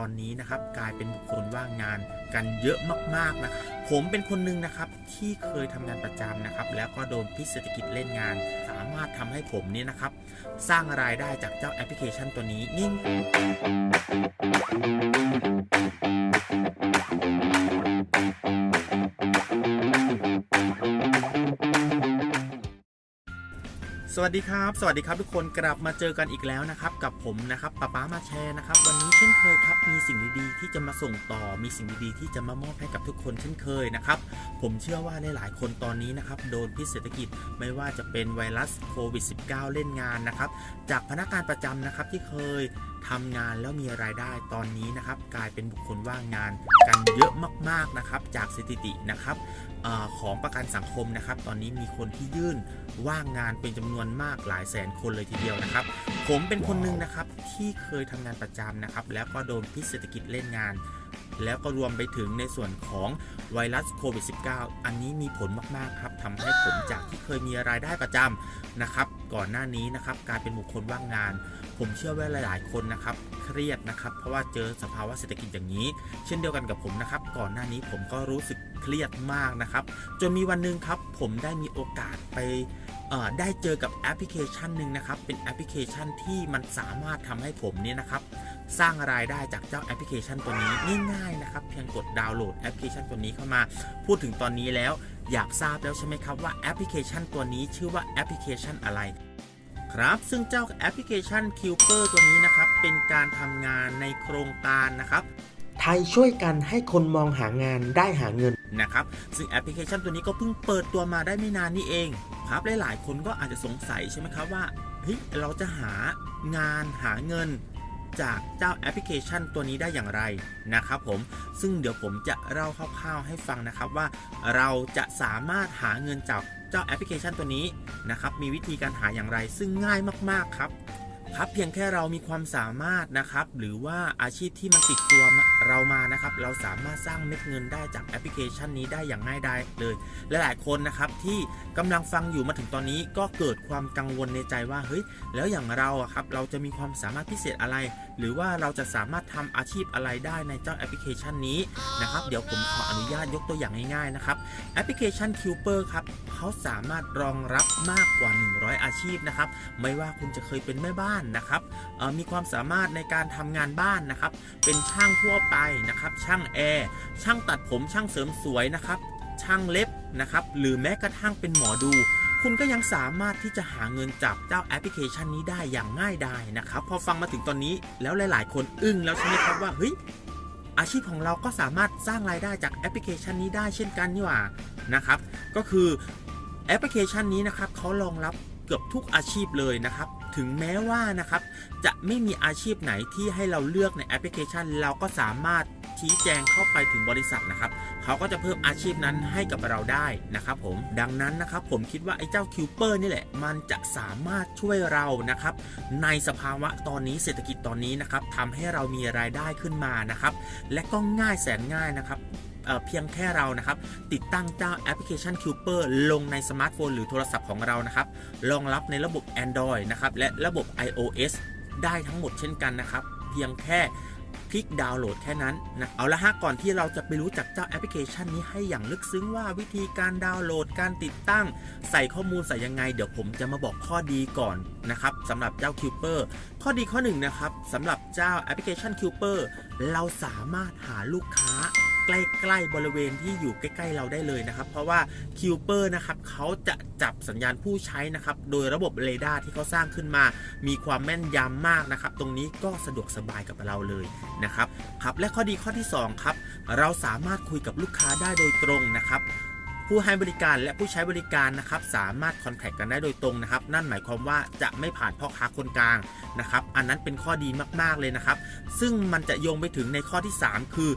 ตอนนี้นะครับกลายเป็นบุคคลว่างงานกันเยอะมากๆนะผมเป็นคนหนึ่งนะครับที่เคยทำงานประจำนะครับ แล้วก็โดนพิษเศรษฐกิจเล่นงาน สามารถทำให้ผมเนี่ยนะครับ สร้างรายได้จากเจ้าแอปพลิเคชันตัวนี้นิ่ง สวัสดีครับ สวัสดีครับทุกคนกลับมาเจอกันอีกแล้วนะครับ กับผมนะครับป้าป้ามาแชร์นะครับ วันนี้เช่นเคยครับ มีสิ่งดีๆที่จะมาส่งต่อ มีสิ่งดีๆที่จะมามอบให้กับทุกคนเช่นเคยนะครับ ผมเชื่อว่าหลายๆคนตอนนี้นะครับโดนพิษเศรษฐกิจไม่ว่าจะเป็นไวรัสโควิด -19 เล่นงานนะครับ จากพนักงานประจำนะครับที่เคย ทำงานแล้วมีรายได้ตอนนี้นะครับ กลายเป็นบุคคลว่างงานกันเยอะมากๆนะครับ จากสถิตินะครับอของประกันสังคมนะครับ ตอนนี้มีคนที่ยื่นว่างงานเป็นจำนวนมากหลายแสนคนเลยทีเดียวนะครับ ผมเป็นคนหนึ่งนะครับที่เคยทำงานประจำนะครับ แล้วก็โดนพิษเศรษฐกิจเล่นงาน แล้วก็รวมไปถึงในส่วนของไวรัสโควิด -19 อันนี้มีผลมากๆครับทำให้ผมจากที่เคยมีรายได้ประจำนะครับ ก่อนหน้านี้นะครับกายเป็นบุคคลว่างงาน ผมเชื่อว่าหลาย ๆ คนนะครับเครียดนะครับเพราะว่าเจอสภาวะเศรษฐกิจอย่างนี้ เช่นเดียวกันกับผมนะครับ ก่อนหน้านี้ผมก็รู้สึกเครียดมากนะครับ จนมีวันหนึ่งครับ ผมได้มีโอกาสไปได้เจอกับแอปพลิเคชันหนึ่งนะครับ เป็นแอปพลิเคชันที่มันสามารถทำให้ผมเนี่ยนะครับ สร้างรายได้จากเจ้าแอปพลิเคชันตัวนี้ง่ายๆนะครับ เพียงกดดาวน์โหลดแอปพลิเคชันตัวนี้เข้ามา พูดถึงตอนนี้แล้ว อยากทราบแล้วใช่ไหมครับว่าแอปพลิเคชันตัวนี้ชื่อว่าแอปพลิเคชันอะไรครับ ซึ่งเจ้าแอปพลิเคชัน q p e r ตัวนี้นะครับ เป็นการทำงานในโครงการนะครับ ไทยช่วยกันให้คนมองหางานได้หาเงินนะครับ ซึ่งแอปพลิเคชันตัวนี้ก็เพิ่งเปิดตัวมาได้ไม่นานนี่เอง ครับหลายๆคนก็อาจจะสงสัยใช่ไหมครับว่าเฮ้ยเราจะหางานหาเงิน จากเจ้าแอปพลิเคชันตัวนี้ได้อย่างไรนะครับผม ซึ่งเดี๋ยวผมจะเล่าคร่าวๆให้ฟังนะครับว่าเราจะสามารถหาเงินจากเจ้าแอปพลิเคชันตัวนี้นะครับมีวิธีการหาอย่างไรซึ่งง่ายมากๆครับ ครับเพียงแค่เรามีความสามารถนะครับ หรือว่าอาชีพที่มันติดตัวเรามานะครับ เราสามารถสร้างเม็ดเงินได้จากแอปพลิเคชันนี้ได้อย่างง่ายดายเลยและหลายคนนะครับที่กำลังฟังอยู่มาถึงตอนนี้ก็เกิดความกังวลในใจว่าเฮ้ยแล้วอย่างเราอะครับเราจะมีความสามารถพิเศษอะไร หรือว่าเราจะสามารถทำอาชีพอะไรได้ในเจ้าแอปพลิเคชันนี้นะครับ เดี๋ยวผมขออนุญาตยกตัวอย่างง่ายๆนะครับแอปพลิเคชัน c u p e r ครับเขาสามารถรองรับมากกว่า 100 อาชีพนะครับ ไม่ว่าคุณจะเคยเป็นแม่บ้านนะครับมีความสามารถในการทำงานบ้านนะครับ เป็นช่างทั่วไปนะครับ ช่างแอร์ช่างตัดผมช่างเสริมสวยนะครับ ช่างเล็บนะครับ หรือแม้กระทั่งเป็นหมอดู คุณก็ยังสามารถที่จะหาเงินจากเจ้าแอปพลิเคชันนี้ได้อย่างง่ายดายนะครับ พอฟังมาถึงตอนนี้แล้วหลาย ๆ คนอึ้งแล้วใช่ไหมครับว่าเฮ้ยอาชีพของเราก็สามารถสร้างรายได้จากแอปพลิเคชันนี้ได้เช่นกันนี่หว่านะครับ ก็คือแอปพลิเคชันนี้นะครับเขารองรับเกือบทุกอาชีพเลยนะครับ ถึงแม้ว่านะครับจะไม่มีอาชีพไหนที่ให้เราเลือกในแอปพลิเคชัน เราก็สามารถ ชี้แจงเข้าไปถึงบริษัทนะครับเขาก็จะเพิ่มอาชีพนั้นให้กับเราได้นะครับผมดังนั้นนะครับผมคิดว่าไอ้เจ้าคิวเปอร์นี่แหละ มันจะสามารถช่วยเรานะครับในสภาวะตอนนี้เศรษฐกิจตอนนี้นะครับทำให้เรามีรายได้ขึ้นมานะครับและก็ง่ายแสนง่ายนะครับเเพียงแค่เรานะครับ ติดตั้งเจ้าแอปพลิเคชัน c u p e r ลงในสมาร์ทโฟนหรือโทรศัพท์ของเรานะครับรองรับในระบบ Android นะครับและระบบ iOS ได้ทั้งหมดเช่นกันนะครับ เพียงแค่ คลิกดาวน์โหลดแค่นั้นนะเอาละฮะก่อนที่เราจะไปรู้จักเจ้าแอปพลิเคชันนี้ให้อย่างลึกซึ้งว่าวิธีการดาวน์โหลดการติดตั้ง ใส่ข้อมูลใส่ยังไง เดี๋ยวผมจะมาบอกข้อดีก่อนนะครับสำหรับเจ้า c u p e r ข้อดีข้อหนึ่งนะครับสำหรับเจ้าแอปพลิเคชัน c u p e r เราสามารถหาลูกค้า ใกล้ๆบริเวณที่อยู่ใกล้ ๆ เราได้เลยนะครับ เพราะว่าคิวเปอร์นะครับเขาจะจับสัญญาณผู้ใช้นะครับ โดยระบบเรดาร์ที่เขาสร้างขึ้นมา มีความแม่นยำมากนะครับ ตรงนี้ก็สะดวกสบายกับเราเลยนะครับครับ และข้อดีข้อที่ 2 ครับ เราสามารถคุยกับลูกค้าได้โดยตรงนะครับ ผู้ให้บริการและผู้ใช้บริการนะครับสามารถคอนแทคกันได้โดยตรงนะครับ นั่นหมายความว่าจะไม่ผ่านพ่อค้าคนกลางนะครับอันนั้นเป็นข้อดีมากๆเลยนะครับ ซึ่งมันจะโยงไปถึงในข้อที่ 3 คือ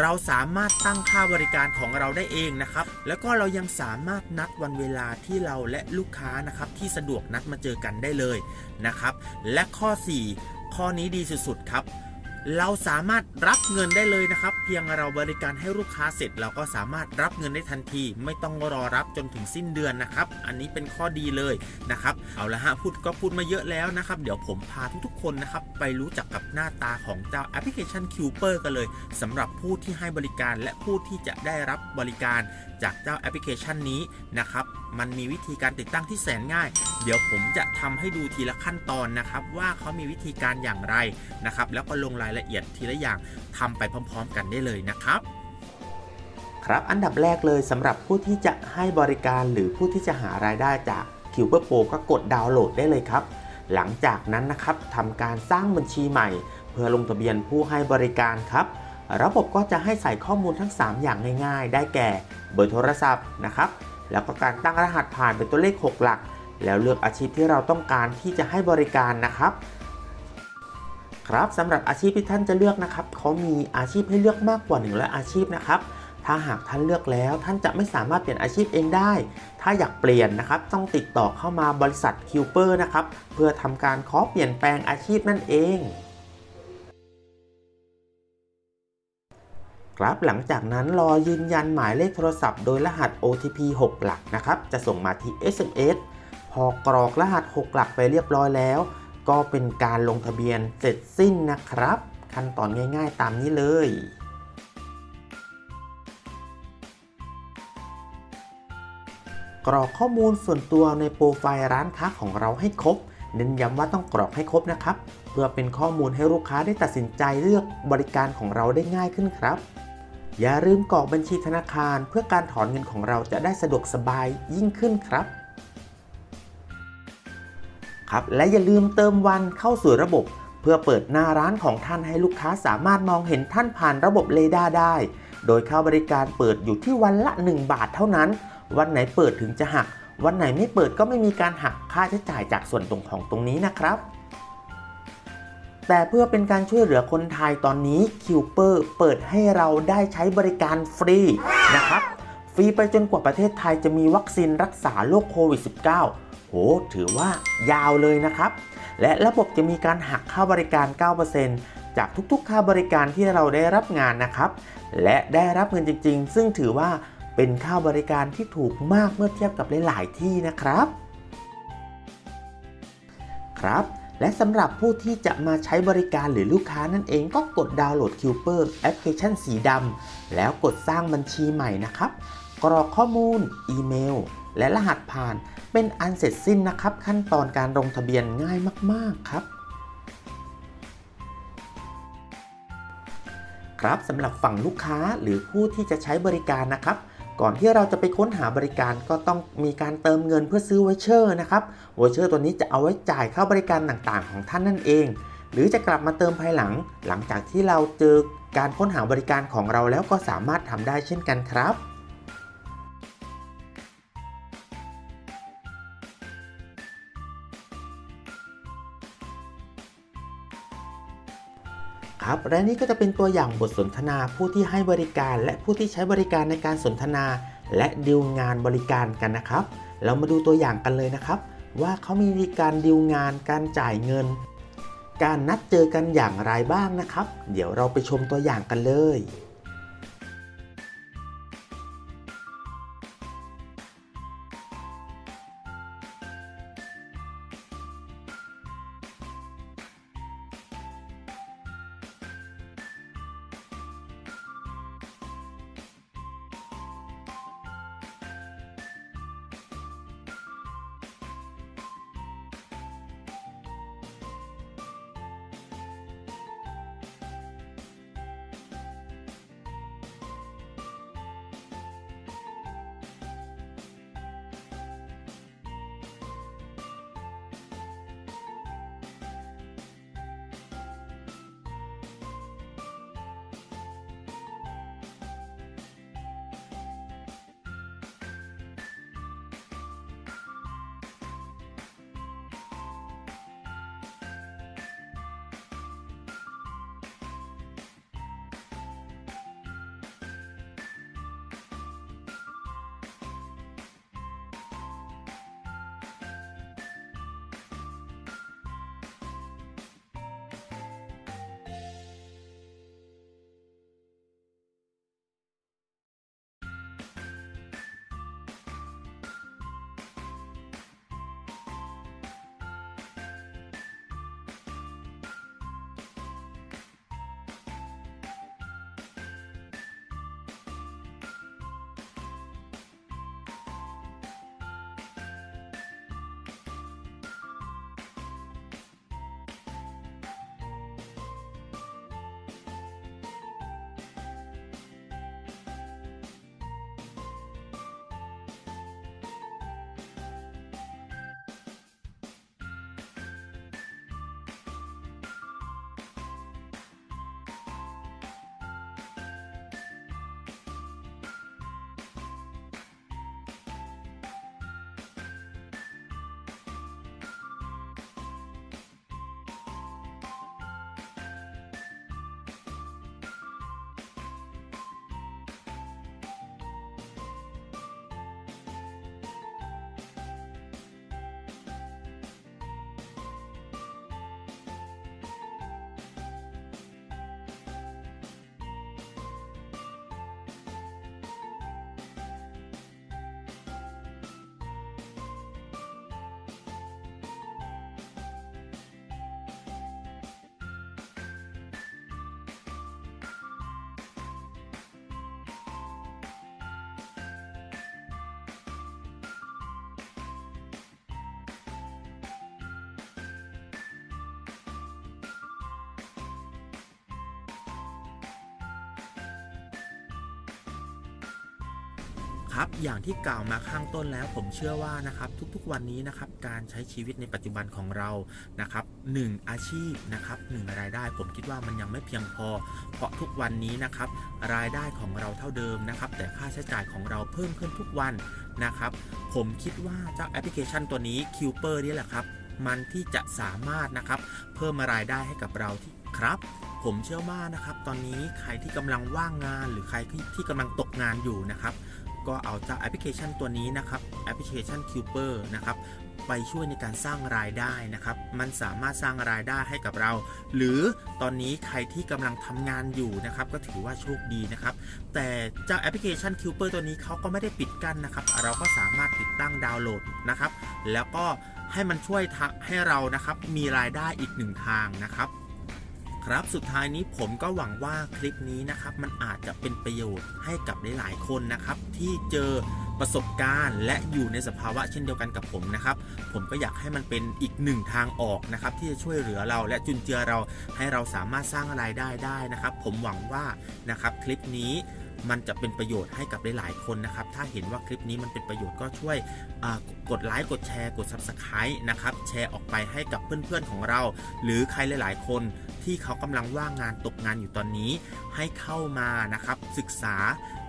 เราสามารถตั้งค่าบริการของเราได้เองนะครับ แล้วก็เรายังสามารถนัดวันเวลาที่เราและลูกค้านะครับที่สะดวกนัดมาเจอกันได้เลยนะครับ และข้อ 4 ข้อนี้ดีสุดๆครับ เราสามารถรับเงินได้เลยนะครับ เพียงเราบริการให้ลูกค้าเสร็จ เราก็สามารถรับเงินได้ทันที ไม่ต้องรอรับจนถึงสิ้นเดือนนะครับ อันนี้เป็นข้อดีเลยนะครับ เอาละฮะพูดก็พูดมาเยอะแล้วนะครับ เดี๋ยวผมพาทุกๆคนนะครับไปรู้จักกับหน้าตาของเจ้าแอปพลิเคชัน Cuper กันเลยสำหรับผู้ที่ให้บริการและผู้ที่จะได้รับบริการจากเจ้าแอปพลิเคชันนี้นะครับ มันมีวิธีการติดตั้งที่แสนง่าย เดี๋ยวผมจะทำให้ดูทีละขั้นตอนนะครับ ว่าเขามีวิธีการอย่างไรนะครับ แล้วก็ลงรายละเอียดทีละอย่างทำไปพร้อม ๆ กันได้เลยนะครับครับอันดับแรกเลยสำหรับผู้ที่จะให้บริการหรือผู้ที่จะหารายได้จาก c u b e r Pro ก็กดดาวน์โหลดได้เลยครับ หลังจากนั้นนะครับทำการสร้างบัญชีใหม่ เพื่อลงทะเบียนผู้ให้บริการครับ ระบบก็จะให้ใส่ข้อมูลทั้ง 3 อย่างง่ายๆ ได้แก่เบอร์โทรศัพท์นะครับ แล้วก็การตั้งรหัสผ่านเป็นตัวเลข 6 หลัก แล้วเลือกอาชีพที่เราต้องการที่จะให้บริการนะครับ ครับสำหรับอาชีพที่ท่านจะเลือกนะครับเขามีอาชีพให้เลือกมากกว่า100อาชีพนะครับถ้าหากท่านเลือกแล้วท่านจะไม่สามารถเปลี่ยนอาชีพเองได้ ถ้าอยากเปลี่ยนนะครับต้องติดต่อเข้ามาบริษัทคิวเปอร์นะครับเพื่อทำการขอเปลี่ยนแปลงอาชีพนั่นเอง ครับหลังจากนั้นรอยืนยันหมายเลขโทรศัพท์โดยรหัส OTP 6 หลักนะครับจะส่งมาที่ SMS พอกรอกรหัส 6 หลักไปเรียบร้อยแล้ว ก็เป็นการลงทะเบียนเสร็จสิ้นนะครับ ขั้นตอนง่ายๆตามนี้เลยกรอกข้อมูลส่วนตัวในโปรไฟล์ร้านค้าของเราให้ครบ เน้นย้ำว่าต้องกรอกให้ครบนะครับ เพื่อเป็นข้อมูลให้ลูกค้าได้ตัดสินใจเลือกบริการของเราได้ง่ายขึ้นครับ อย่าลืมกรอกบัญชีธนาคารเพื่อการถอนเงินของเราจะได้สะดวกสบายยิ่งขึ้นครับ ครับ และอย่าลืมเติมวันเข้าสู่ระบบ เพื่อเปิดหน้าร้านของท่านให้ลูกค้าสามารถมองเห็นท่านผ่านระบบเรดาร์ได้ โดยค่าบริการเปิดอยู่ที่วันละ 1 บาทเท่านั้น วันไหนเปิดถึงจะหัก วันไหนไม่เปิดก็ไม่มีการหักค่าใช้จ่ายจากส่วนตรงของตรงนี้นะครับ แต่เพื่อเป็นการช่วยเหลือคนไทยตอนนี้คิวเปอร์เปิดให้เราได้ใช้บริการฟรีนะครับ ฟรีไปจนกว่าประเทศไทยจะมีวัคซีนรักษาโรคโควิด -19 โห ถือว่ายาวเลยนะครับ และระบบจะมีการหักค่าบริการ 9%จากทุกๆ ค่าบริการที่เราได้รับงานนะครับ และได้รับเงินจริง ๆ ซึ่งถือว่าเป็นค่าบริการที่ถูกมากเมื่อเทียบกับหลาย ๆ ที่นะครับ ครับ และสำหรับผู้ที่จะมาใช้บริการหรือลูกค้านั่นเองก็กดดาวน์โหลด Cuper แอปพลิเคชันสีดำแล้วกดสร้างบัญชีใหม่นะครับ กรอกข้อมูล อีเมล และรหัสผ่าน เป็นอันเสร็จสิ้นนะครับ ขั้นตอนการลงทะเบียนง่ายมาก ๆ ครับ ครับสำหรับฝั่งลูกค้าหรือผู้ที่จะใช้บริการนะครับ ก่อนที่เราจะไปค้นหาบริการก็ต้องมีการเติมเงินเพื่อซื้อไวเชอร์นะครับไวเชอร์ตัวนี้จะเอาไว้จ่ายค่าบริการต่างๆ ของท่านนั่นเอง หรือจะกลับมาเติมภายหลัง หลังจากที่เราเจอการค้นหาบริการของเราแล้วก็สามารถทำได้เช่นกันครับ ครับ และนี่ก็จะเป็นตัวอย่างบทสนทนาผู้ที่ให้บริการ และผู้ที่ใช้บริการในการสนทนา และดิลงานบริการกันนะครับ เรามาดูตัวอย่างกันเลยนะครับ ว่าเขามีการดิลงานการจ่ายเงิน การนัดเจอกันอย่างไรบ้างนะครับ เดี๋ยวเราไปชมตัวอย่างกันเลย ครับ อย่างที่กล่าวมาข้างต้นแล้ว ผมเชื่อว่านะครับทุกๆวันนี้นะครับการใช้ชีวิตในปัจจุบันของเรานะครับหนึ่งอาชีพนะครับหนึ่งรายได้ผมคิดว่ามันยังไม่เพียงพอ เพราะทุกวันนี้นะครับรายได้ของเราเท่าเดิมนะครับแต่ค่าใช้จ่ายของเราเพิ่มขึ้นทุกวันนะครับผมคิดว่าเจ้าแอปพลิเคชันตัวนี้ c u p e r นี่แหละครับมันที่จะสามารถนะครับเพิ่มรายได้ให้กับเราที่ครับผมเชื่อว่านะครับ ตอนนี้ใครที่กำลังว่างงานหรือใครที่ที่กำลังตกงานอยู่นะครับ ก็เอาเจ้าแอปพลิเคชันตัวนี้นะครับแอปพลิเคชัน c u p e r นะครับไปช่วยในการสร้างรายได้นะครับ มันสามารถสร้างรายได้ให้กับเรา หรือตอนนี้ใครที่กำลังทำงานอยู่นะครับ ก็ถือว่าโชคดีนะครับ แต่เจ้าแอปพลิเคชัน c u p e r ตัวนี้เขาก็ไม่ได้ปิดกั้นนะครับ เราก็สามารถติดตั้งดาวน์โหลดนะครับ แล้วก็ให้มันช่วยทะให้เรานะครับมีรายได้อีกหนึ่งทางนะครับ ครับสุดท้ายนี้ผมก็หวังว่าคลิปนี้นะครับ มันอาจจะเป็นประโยชน์ให้กับหลาย ๆ คนนะครับ ที่เจอประสบการณ์และอยู่ในสภาวะเช่นเดียวกันกับผมนะครับ ผมก็อยากให้มันเป็นอีกหนึ่งทางออกนะครับ ที่จะช่วยเหลือเราและจุนเจือเราให้เราสามารถสร้างรายได้ได้นะครับ ผมหวังว่านะครับคลิปนี้ มันจะเป็นประโยชน์ให้กับหลายๆคนนะครับ ถ้าเห็นว่าคลิปนี้มันเป็นประโยชน์ก็ช่วยกดไลค์กดแชร์กด Subscribe นะครับแชร์ออกไปให้กับเพื่อนๆของเรา หรือใครหลาย ๆ คนที่เขากำลังว่างงานตกงานอยู่ตอนนี้ ให้เข้ามานะครับศึกษา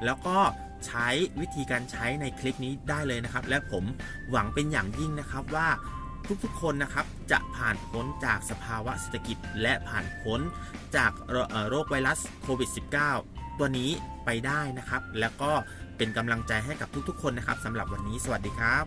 แล้วก็ใช้วิธีการใช้ในคลิปนี้ได้เลยนะครับ และผมหวังเป็นอย่างยิ่งนะครับว่าทุกๆคนนะครับจะผ่านพ้นจากสภาวะเศรษฐกิจ และผ่านพ้นจากโรเอ่อโรคไวรัสโควิด -19 ตัวนี้ไปได้นะครับ แล้วก็เป็นกำลังใจให้กับทุกๆ คนนะครับสำหรับวันนี้สวัสดีครับ